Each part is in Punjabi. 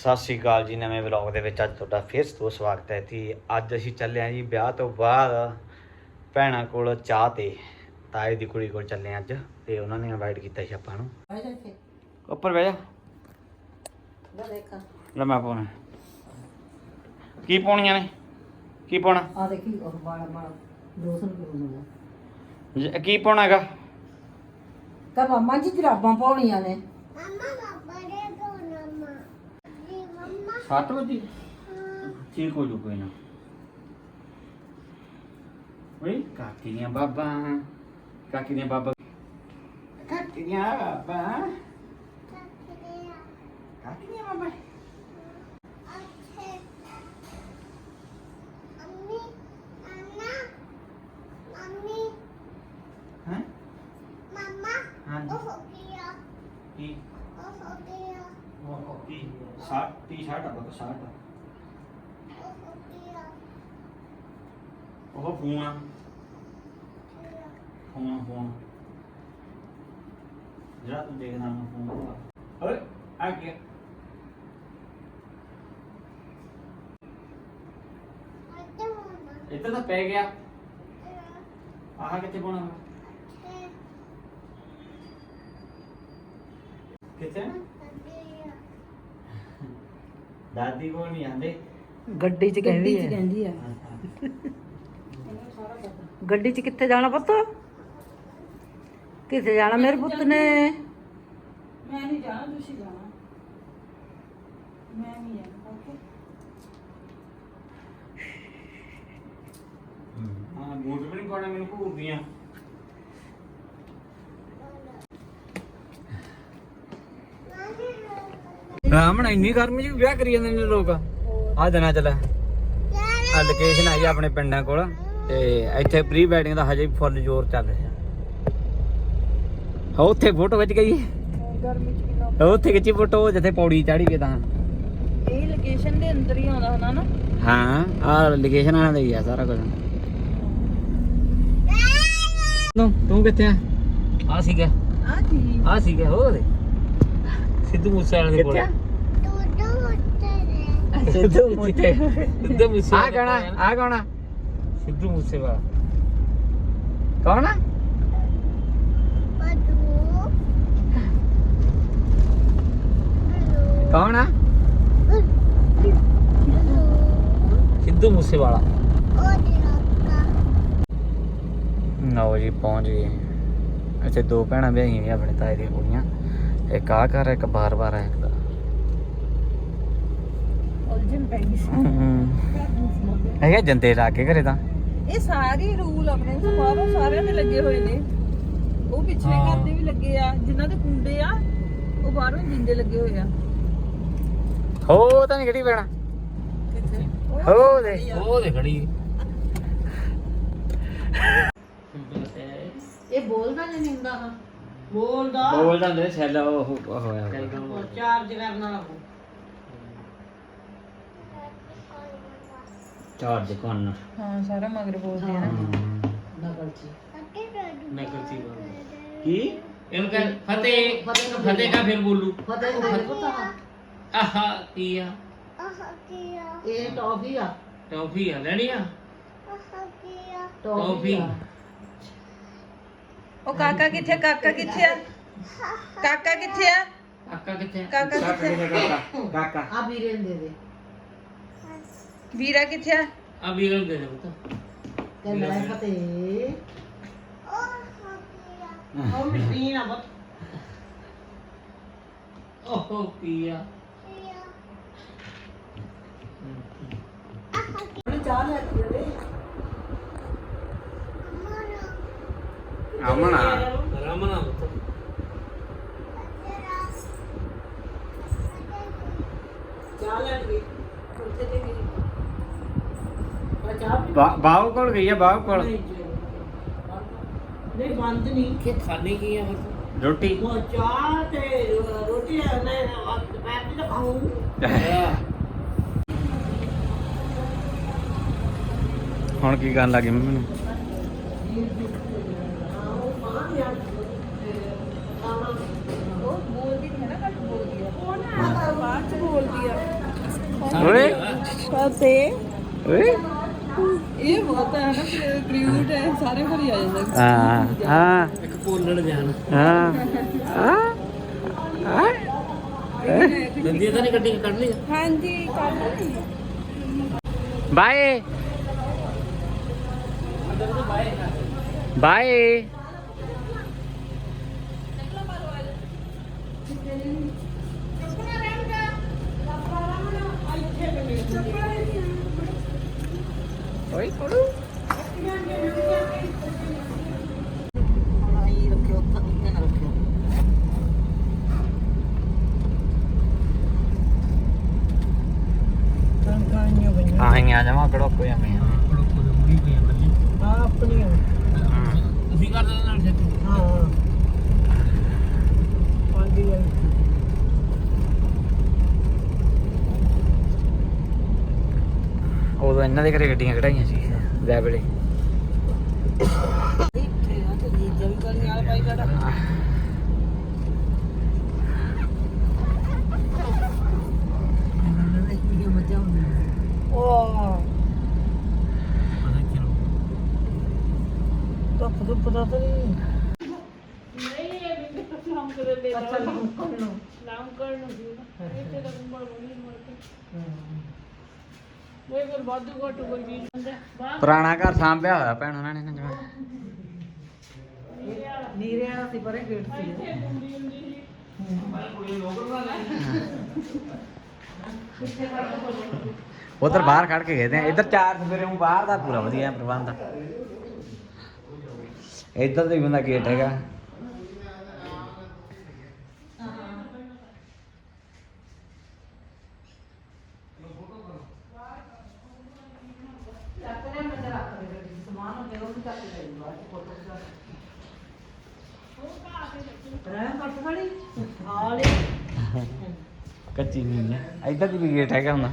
ਸਤਿ ਸ਼੍ਰੀ ਅਕਾਲ ਜੀ ਨਵੇਂ ਵਲੌਗ ਦੇ ਵਿੱਚ ਅੱਜ ਤੁਹਾਡਾ ਫਿਰ ਤੋਂ ਸਵਾਗਤ ਹੈ ਜੀ। ਅੱਜ ਅਸੀਂ ਚੱਲੇ ਹਾਂ ਜੀ ਵਿਆਹ ਤੋਂ ਬਾਅਦ ਭੈਣਾਂ ਕੋਲ ਚਾਹ ਤੇ ਤਾਏ ਦੀ ਕੁੜੀ ਕੋਲ ਚੱਲੇ ਹਾਂ ਅੱਜ ਤੇ ਉਹਨਾਂ ਨੇ ਇਨਵਾਈਟ ਕੀਤਾ ਸੀ ਆਪਾਂ ਨੂੰ। ਉੱਪਰ ਬਹਿ ਜਾ। ਲੈ ਮੈਂ ਪਾਉਣਾ। ਕੀ ਪਾਉਣੀਆਂ ਨੇ? ਕੀ ਪਾਉਣਾ? ਆ ਦੇਖੀ ਉਹ ਬਾੜਾ ਬਾੜਾ ਦੋਸਤ ਨੂੰ ਕਿਉਂ ਮਿਲਿਆ ਜ- ਕੀ ਪਾਉਣਾ ਹੈਗਾ? ਤਾਂ ਮੰਮਾ ਜੀ ਜਰਾਬਾਂ ਪਾਉਣੀਆਂ ਨੇ। 7 ਵਜੇ? ਠੀਕ ਹੋ ਜੂ ਕੋਈ ਨਾ। ਓਏ ਕਾਕੀ ਦੀਆਂ ਬਾਬਾ ਕਾਕੀ ਦੀਆਂ ਬਾਬਾ ਕਾਕੀ ਦੀਆਂ ਬਾਬਾ। ਕਾਕੀ ਦੀਆਂ ਬਾਬਾ ਹੈ ਹਾਂਜੀ ਕੀ ਉਹ ਉਹ ਕੀ ਸ਼ਰਟ ਟੀ ਸ਼ਰਟ ਆ ਬਕ ਸ਼ਰਟ ਉਹ ਫੋਨ ਆ ਫੋਨ ਫੋਨ ਜਿਹੜਾ ਤੂੰ ਦੇਖਦਾ ਮੈਂ ਫੋਨ ਓਏ ਆ ਗਿਆ ਇੱਧਰ ਤਾਂ ਪੈ ਗਿਆ ਆਹ ਕਿੱਥੇ ਪਾਉਣਾ ਕਿੱਥੇ ਦਾਦੀ ਕੋਲ ਨਹੀਂ ਆਂਦੇ। ਗੱਡੀ 'ਚ ਕਹਿੰਦੀ ਹੈ ਕਹਿੰਦੀ ਆ ਗੱਡੀ 'ਚ ਕਿੱਥੇ ਜਾਣਾ ਪੁੱਤ? ਕਿੱਥੇ ਜਾਣਾ ਮੇਰੇ ਪੁੱਤ ਨੇ? ਮੈਂ ਨਹੀਂ ਜਾਣਾ ਤੁਸੀਂ ਜਾਣਾ। ਮੈਂ ਨਹੀਂ ਜਾਣਾ ਓਕੇ। ਹਾਂ ਬੂਟ ਵੀ ਨਹੀਂ ਪਾਉਣਾ ਮੈਨੂੰ ਘੂਰਦੀਆਂ ਰਾਮਣ ਇੰਨੀ ਗਰਮੀ ਚ ਵੀ ਵਿਆਹ ਕਰੀ ਜਾਂਦੇ ਨੇ ਲੋਕ। ਆ ਦਿਨਾਂ ਚ ਲੈ। ਆ ਲੋਕੇਸ਼ਨ ਆਈ ਆਪਣੇ ਪਿੰਡਾਂ ਕੋਲ ਤੇ ਇੱਥੇ ਪ੍ਰੀ ਵੈਡਿੰਗ ਦਾ ਹਜੇ ਵੀ ਫੁੱਲ ਜ਼ੋਰ ਚੱਲ ਰਿਹਾ। ਹੋ ਉੱਥੇ ਫੋਟੋ ਖਿੱਚ ਗਈ। ਗਰਮੀ ਚ ਉੱਥੇ ਖਿੱਚੀ ਫੋਟੋ ਜਿੱਥੇ ਪੌੜੀ ਚੜੀ ਗਏ ਤਾਂ। ਇਹ ਲੋਕੇਸ਼ਨ ਦੇ ਅੰਦਰ ਹੀ ਆਉਂਦਾ ਹੁੰਦਾ ਨਾ? ਹਾਂ ਆ ਲੋਕੇਸ਼ਨ ਆਣਾ ਹੀ ਆ ਸਾਰਾ ਕੁਝ। ਤੂੰ ਤੂੰ ਕਿੱਥੇ ਆ? ਆ ਸੀਗਾ। ਆ ਸੀਗਾ ਹੋਰ। ਸਿੱਧੂ ਮੂਸੇ ਵਾਲੇ ਦੇ ਕੋਲ। ਸਿੱਧੂ ਮੂਸੇ ਸਿੱਧੂ ਮੂਸੇ ਆ ਕੌਣਾ ਆ ਕੌਣਾ ਸਿੱਧੂ ਮੂਸੇ ਵਾਲਾ ਕੌਣ ਆ ਕੌਣ ਆ ਸਿੱਧੂ ਮੂਸੇ ਵਾਲਾ ਨੋ ਜੀ ਪਹੁੰਚ ਗਏ। ਇੱਥੇ ਦੋ ਭੈਣਾਂ ਵਿਆਹੀਆਂ ਆਪਣੇ ਤਾਏ ਦੀਆਂ ਕੁੜੀਆਂ। ਇੱਕ ਆ ਘਰ ਇੱਕ ਬਾਰ ਬਾਰ ਹੈ ਇੱਕ ਦਾ। ਉਲਝਣ ਪੈ ਗਈ ਸੀ ਹੈਗਾ ਜੰਦੇ ਲਾ ਕੇ ਘਰੇ ਤਾਂ? ਇਹ ਸਾਰੇ ਰੂਲ ਆਪਣੇ ਬਾਹਰੋਂ ਸਾਰਿਆਂ ਦੇ ਲੱਗੇ ਹੋਏ ਨੇ। ਉਹ ਪਿਛਲੇ ਹਾਂ। ਘਰ ਦੇ ਵੀ ਲੱਗੇ ਆ ਜਿਨ੍ਹਾਂ ਦੇ ਕੁੰਡੇ ਆ ਉਹ ਬਾਹਰੋਂ ਹੀ ਜਿੰਦੇ ਲੱਗੇ ਹੋਏ ਆ। ਹੋ ਤਾਂ ਨਹੀਂ ਕਿਹੜੀ ਪੈਣਾ। ਕਿੱਥੇ? ਹੋ ਦੇ। ਉਹ ਦੇ ਖੜੀ। ਇਹ ਬੋਲਦਾ ਨਹੀਂ ਹੁੰਦਾ। ਹਾਂ ਬੋਲਦਾ ਬੋਲ ਜਾਂਦੇ ਸੈੱਲ ਉਹ। ਉਹ ਹੋਇਆ ਚਾਰਜ ਕਰਨਾ ਚਾਰਜ ਕਰਨ ਹਾਂ ਸਾਰਾ ਮਗਰ ਬੋਲਦੇ ਆ ਨਕਲ 'ਚ। ਕੀ? ਇਹਨੂੰ ਕਹ ਫਤਿਹ ਫਤਿਹ ਕਾ ਫਿਰ ਬੋਲੂ? ਪਤਾ ਨਹੀਂ ਮੇਰੇ ਪੁੱਤ ਆਹਾ ਕੀ ਆ? ਇਹ ਟੌਫੀ ਆ। ਟੌਫੀ ਆ ਲੈਣੀ ਆ? ਟੌਫੀ ਆ। ਉਹ ਕਾਕਾ ਕਿੱਥੇ ਕਾਕਾ ਕਿੱਥੇ ਆ? ਕਾਕਾ ਕਿੱਥੇ ਆ? ਕਾਕਾ ਕਿੱਥੇ ਕਾਕਾ ਕਿੱਥੇ? ਕਾਕਾ? ਕਾਕਾ। ਆ ਵੀਰੇ ਨੂੰ ਦੇ ਦੇ। ਵੀਰਾ ਕਿੱਥੇ ਆ? ਆ ਵੀਰ ਨੂੰ ਦੇ ਦੇ ਪੁੱਤ। ਤੇ ਲੈ ਫਤਿਹ ਉਹ ਮਸ਼ੀਨ ਆ ਬਤ ਓਹ ਪੀਆ। ਚਾਹ ਲੈ ਕੇ ਦੇ ਆਮਣਾ ਰਮਣਾ ਚਾਹ ਲੈ ਕੇ ਉੱਥੇ ਤੇ ਗਈ ਵੀ ਬਾਹੂ ਕੋਲ ਗਈ ਆ ਬਾਹੂ ਕੋਲ। ਨਹੀਂ ਜੀ। ਨਹੀਂ ਬੰਦ ਨਹੀਂ। ਕਿ ਖਾਣੇ ਕੀ ਆ ਰੋਟੀ। ਉਹ ਚਾਹ ਤੇ ਰੋਟੀ ਨੇ ਦੁਪਹਿਰ ਦੀ ਤਾਂ ਖਾਊਂ। ਹੁਣ ਕੀ ਕਰਨ ਲੱਗੇ ਮੰਮੀ ਨੂੰ? ਉਹ ਬੋਲਦੀ ਨਹੀਂ ਹੈ ਨਾ ਘੱਟ ਬੋਲਦੀ ਆ ਬਾਅਦ ਚ ਬੋਲਦੀ ਆ। ਤੇ ਓਏ। ਇਹ ਬਹੁਤ ਹੈ ਨਾ ਕ੍ਰਿਊਟ ਹੈ ਸਾਰੇ ਘਰ ਹੀ ਆ ਜਾਂਦੇ ਹਾਂ ਹਾਂ। ਇੱਕ ਪੋਲੜ ਜਾਨ। ਹਾਂ। ਹਾਂ। ਹਾਂ। ਦੰਦੀ ਤਾਂ ਨਹੀਂ ਕੱਢੀ ਕੱਢ ਲਈ ਹਾਂਜੀ ਨਹੀਂ ਬਾਏ। ਬਾਏ। ਓਏ ਕੋੜੂ ਆਈ ਰੱਖਿਓ ਉੱਥੇ ਨਾ ਰੱਖਿਓ ਕਾਂਕਾਈਆਂ ਬਈਆਂ ਆਈਆਂ ਜਮਾ ਕੜੋ ਕੋਈ ਆਵੇਂ ਕੋਲੋਂ ਮੁੜੀ ਪਈ ਬੱਲੀ ਆ ਕਰ ਦਿੰਦੇ ਨਾਲ ਛੇਤੀ ਹਾਂ ਪਾਂਦੀ ਉਦੋਂ ਇਹਨਾਂ ਦੇ ਘਰੇ ਗੱਡੀਆਂ ਕਢਾਈਆਂ ਸੀ ਵਿਆਹ ਵੇਲੇ। ਧੁੱਪ ਧੁੱਪ ਦਾ ਤਾਂ ਨਹੀਂ ਅੱਛਾ ਨਾਮਕਰਨ ਨੂੰ ਨਾਮਕਰਨ ਨੂੰ ਨਾ ਇੱਥੇ ਤਾਂ ਗੁੰਮੜ ਬਣੀ ਮਰ ਕੇ। ਉਹ ਫਿਰ ਵਾਧੂ ਘਟੂ ਕੋਈ ਚੀਜ਼ ਹੁੰਦਾ ਬਾਹਰ ਪੁਰਾਣਾ ਘਰ ਸਾਂਭਿਆ ਹੋਇਆ ਭੈਣ ਉਹਨਾਂ ਨੇ ਨਾ ਜਿਵੇਂ ਨੀਰੇ ਵਾਲਾ ਸੀ ਪਰੇ ਗੇਟ ਸੀ ਉਧਰ ਬਾਹਰ ਖੜ ਕੇ ਗਏ ਤੇ ਇੱਧਰ ਚਾਰ ਸਵੇਰੇ ਨੂੰ ਬਾਹਰ ਦਾ ਪੂਰਾ ਵਧੀਆ ਪ੍ਰਬੰਧ ਆ। ਇੱਧਰ ਤੇ ਵੀ ਬੰਦਾ ਗੇਟ ਹੈਗਾ ਰਹਿ ਕੱਟ ਖੜੀ ਹਾਲੇ ਕੱਚੀ ਨਹੀਂ ਹੈ। ਇੱਧਰ ਦੀ ਵੀ ਗੇਟ ਹੈਗਾ ਹੁੰਦਾ।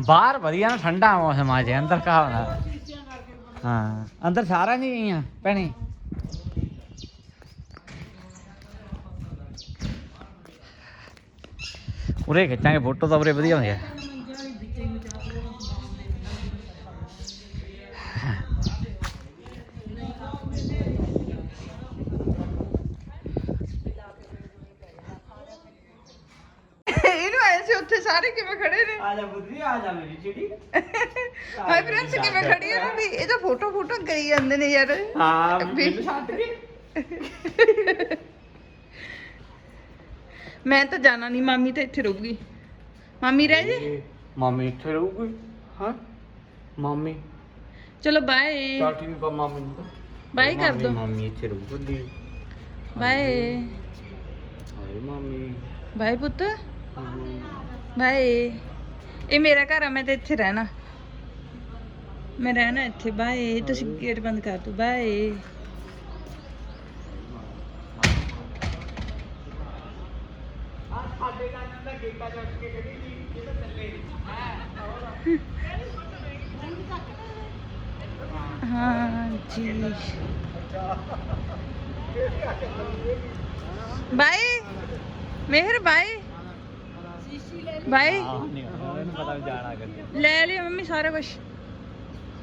ਬਾਹਰ ਵਧੀਆ ਨਾ, ਠੰਡਾ ਮੌਸਮ ਆ ਜੇ, ਅੰਦਰ ਕਾ ਹੁੰਦਾ ਹਾਂ, ਅੰਦਰ ਸਾਰਾ ਨਹੀਂ ਗਈਆਂ ਭੈਣੇ। ਉਰੇ ਖਿੱਚਾਂਗੇ, ਫੋਟੋ ਤਾਂ ਉਰੇ ਵਧੀਆ ਹੁੰਦੀ ਹੈ ਇਹਨੂੰ ਆਏ ਸੀ ਉੱਥੇ ਸਾਰੇ ਕਿਵੇਂ ਖੜੇ ਨੇ ਆ ਜਾ ਬੁੱਧੀ ਆ ਜਾ ਮੇਰੀ ਚਿੜੀ ਹਾਈ ਫਰੈਂਡਸ ਕਿਵੇਂ ਖੜੀ ਹੈ ਵੀ ਇਹ ਤਾਂ ਫੋਟੋ ਫੋਟੋ ਕਰੀ ਜਾਂਦੇ ਨੇ ਯਾਰ ਹਾਂ ਵੀ- ਛੱਡ ਕੇ ਮੈਂ ਤਾਂ ਜਾਣਾ ਨਹੀਂ ਮਾਮੀ ਤਾਂ ਇੱਥੇ ਰਹੂਗੀ ਮਾਮੀ ਰਹਿ ਜੇ ਮਾਮੀ ਇੱਥੇ ਰਹੂਗੀ ਹਾਂ ਮਾਮੀ ਚਲੋ ਬਾਏ ਚੱਲ ਠੀਕ ਆ ਮਾਮੀ ਨੂੰ ਬਾਏ ਕਰ ਮਾਮੀ- ਦੋ ਮਾਮੀ ਇੱਥੇ ਰਹੂਗੀ ਬਾਏ ਹਾਏ ਮਾਮੀ ਬਾਏ ਪੁੱਤ ਮਾਮੀ। ਬਾਏ ਇਹ ਮੇਰਾ ਘਰ ਆ ਮੈਂ ਤਾਂ ਇੱਥੇ ਰਹਿਣਾ ਮੈਂ ਰਹਿਣਾ ਇੱਥੇ ਬਾਏ ਤੁਸੀਂ ਗੇਟ ਬੰਦ ਕਰ ਦਿਓ ਬਾਏ ਹਾਂ ਜੀ ਬਾਏ ਮਿਹਰ ਬਾਏ ਬਾਏ ਹਾਂ ਨਹੀਂ ਉਹਨੂੰ ਪਤਾ ਜਾਣਾ ਕਰੀ ਲੈ ਲਿਓ ਮੰਮੀ ਸਾਰਾ ਕੁਝ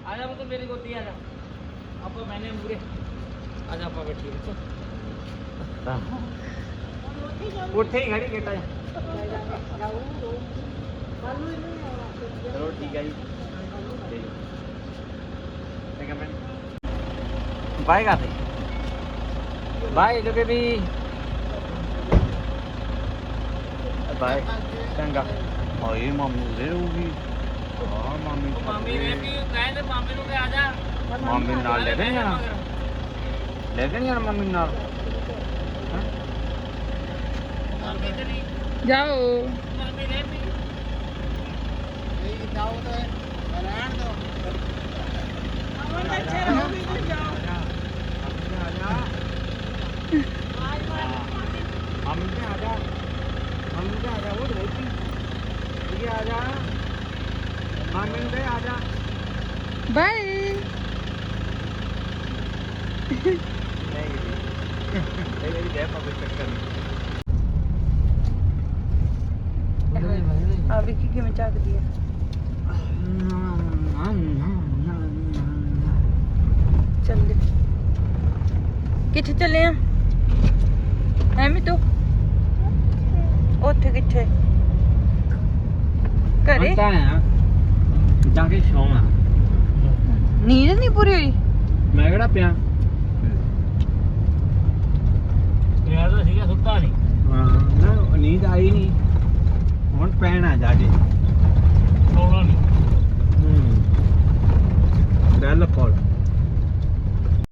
ਆ ਜਾ ਤੂੰ ਮੇਰੀ ਗੋਦੀ ਆ ਜਾ। ਆਪਾਂ ਮੈਨੇ ਮੂਰੇ ਆ ਜਾ ਆਪਾਂ ਬੈਠੀ ਬੱਚੋ ਉੱਥੇ ਹੀ ਖੜੀ ਗੇਟਾ ਚਲੋ ਠੀਕ ਹੈ ਜੀ। ਠੀਕ ਹੈ ਬਾਏ ਕਰਦੇ। ਬਾਏ ਜੋ ਕਿ ਵੀ ਬਾਏ ਚੰਗਾ ਓਏ ਮਾਮੂ ਦੇ ਰਹੂਗੀ ਹਾਂ ਮਾਮੀ ਮਾਮੀ ਨੇ ਵੀ ਕਹਿੰਦੇ ਮਾਮੀ ਨੂੰ ਕਿ ਆ ਜਾ ਮਾਮੀ ਨਾਲ ਲੈ ਕੇ ਨੀ ਜਾਣਾ ਲੈ ਕੇ ਨੀ ਜਾਣਾ ਮਾਮੀ ਨਾਲ ਹੈਂ? ਮਾਮੀ ਤੇਰੀ ਜਾਓ ਮਾਮੀ ਨੇ ਵੀ ਇਹ ਜਾਓ ਤੇ ਰਹਿਣ ਦੋ ਅਮਨ ਦਾ ਚਿਹਰਾ ਹੋ ਵੀ ਜਾਓ ਮਾਮੀ ਤੇ ਆ ਜਾ ਮਾਮੀ ਤੇ ਆ ਜਾ ਮਾਮੀ ਤੇ ਆ ਜਾ ਉਹ ਰੋਟੀ ਇਹ ਆ ਜਾ ਮਾਮੀ ਤੇ ਆ ਜਾ ਬਾਏ ਨਹੀਂ ਇਹ ਇਹ ਦੇ ਪਾਪੇ ਚੱਕਰ ਨਹੀਂ ਵੀ ਕਿਵੇਂ ਝਾਕਦੀ ਆ? ਚੱਲ। ਕਿੱਥੇ ਚੱਲੇ ਆ? ਐਵੇਂ ਤੂੰ ਉੱਥੇ ਕਿੱਥੇ? ਘਰੇ? ਤਾਂ ਆ ਜਾ ਕੇ ਸੌਣਾ ਨੀਂਦ ਨਹੀਂ ਪੂਰੀ ਹੋਈ? ਮੈਂ ਕਿਹੜਾ ਪਿਆ? ਯਾਰ ਤਾਂ ਸੀਗਾ ਸੁੱਤਾ ਨਹੀਂ ਹਾਂ ਨਾ ਨੀਂਦ ਆਈ ਨਹੀਂ ਹੁਣ ਪੈਣਾ ਜਾ ਕੇ। ਸੌਣਾ ਨਹੀਂ। ਹੂੰ। ਬੈਲ ਕੋਲ